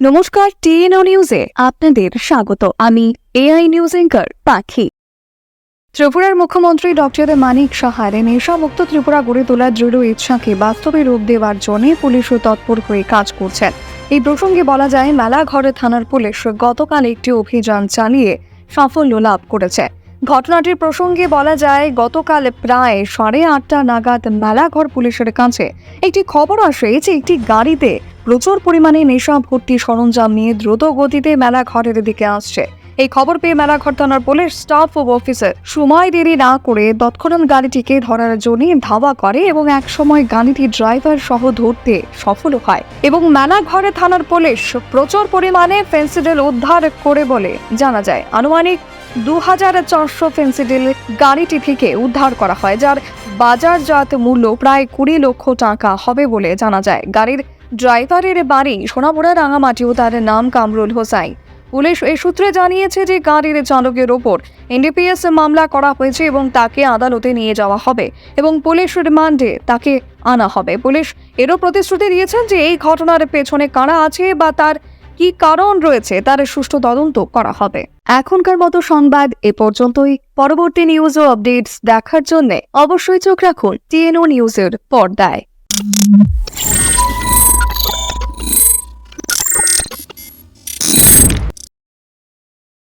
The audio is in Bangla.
নমস্কার, টিএনও নিউজে আপনাদের স্বাগত। আমি এআই নিউজ এঙ্কার পাখি। ত্রিপুরার মুখ্যমন্ত্রী ডক্টর মানিক সাহার নেশামুক্ত ত্রিপুরা গড়ে তোলার দৃঢ় ইচ্ছাকে বাস্তবে রূপ দেওয়ার জন্য পুলিশও তৎপর হয়ে কাজ করছেন। এই প্রসঙ্গে বলা যায়, মেলাঘরে থানার পুলিশ গতকাল একটি অভিযান চালিয়ে সাফল্য লাভ করেছে। ঘটনাটির প্রসঙ্গে বলা যায়, গতকাল প্রায় সাড়ে আটটা নাগাদ মেলাঘর পুলিশের কাছে একটি খবর আসে যে একটি গাড়িতে প্রচুর পরিমাণে নেশা ভর্তি সরঞ্জাম নিয়ে দ্রুত গতিতে মেলাঘরের দিকে আসছে। এই খবর পেয়ে মেলাঘর থানার পুলিশ স্টাফ ও অফিসার সময় দেরি না করে তৎক্ষণাৎ গাড়িটিকে ধরার জন্য ধাওয়া করে এবং একসময় গাড়িটি ড্রাইভার সহ ধরতে সফল হয় এবং মেলাঘরে থানার পুলিশ প্রচুর পরিমাণে ফেন্সিডেল উদ্ধার করে বলে জানা যায়। আনুমানিক দু হাজার চারশো ফেন্সিডিল গাড়িটি থেকে উদ্ধার করা হয়, যার বাজারজাত মূল্য প্রায় কুড়ি লক্ষ টাকা হবে বলে জানা যায়। গাড়ির ড্রাইভারের বাড়ি সোনামুড়া রাঙামাটি ও তার নাম কামরুল হোসাইন পুলিশ এই সূত্রে জানিয়েছে যে গাড়ির চালকের ওপর এনডিপিএস মামলা করা হয়েছে এবং তাকে আদালতে নিয়ে যাওয়া হবে এবং পুলিশ রিমান্ডে তাকে আনা হবে। পুলিশ এরও প্রতিশ্রুতি দিয়েছেন যে এই ঘটনার পেছনে কারা আছে বা তার কি কারণ রয়েছে তার সুষ্ঠু তদন্ত করা হবে। এখনকার মতো সংবাদ এ পর্যন্তই। পরবর্তী নিউজ ও আপডেটস দেখার জন্য অবশ্যই চোখ রাখুন টিএনও নিউজের পর্দায়।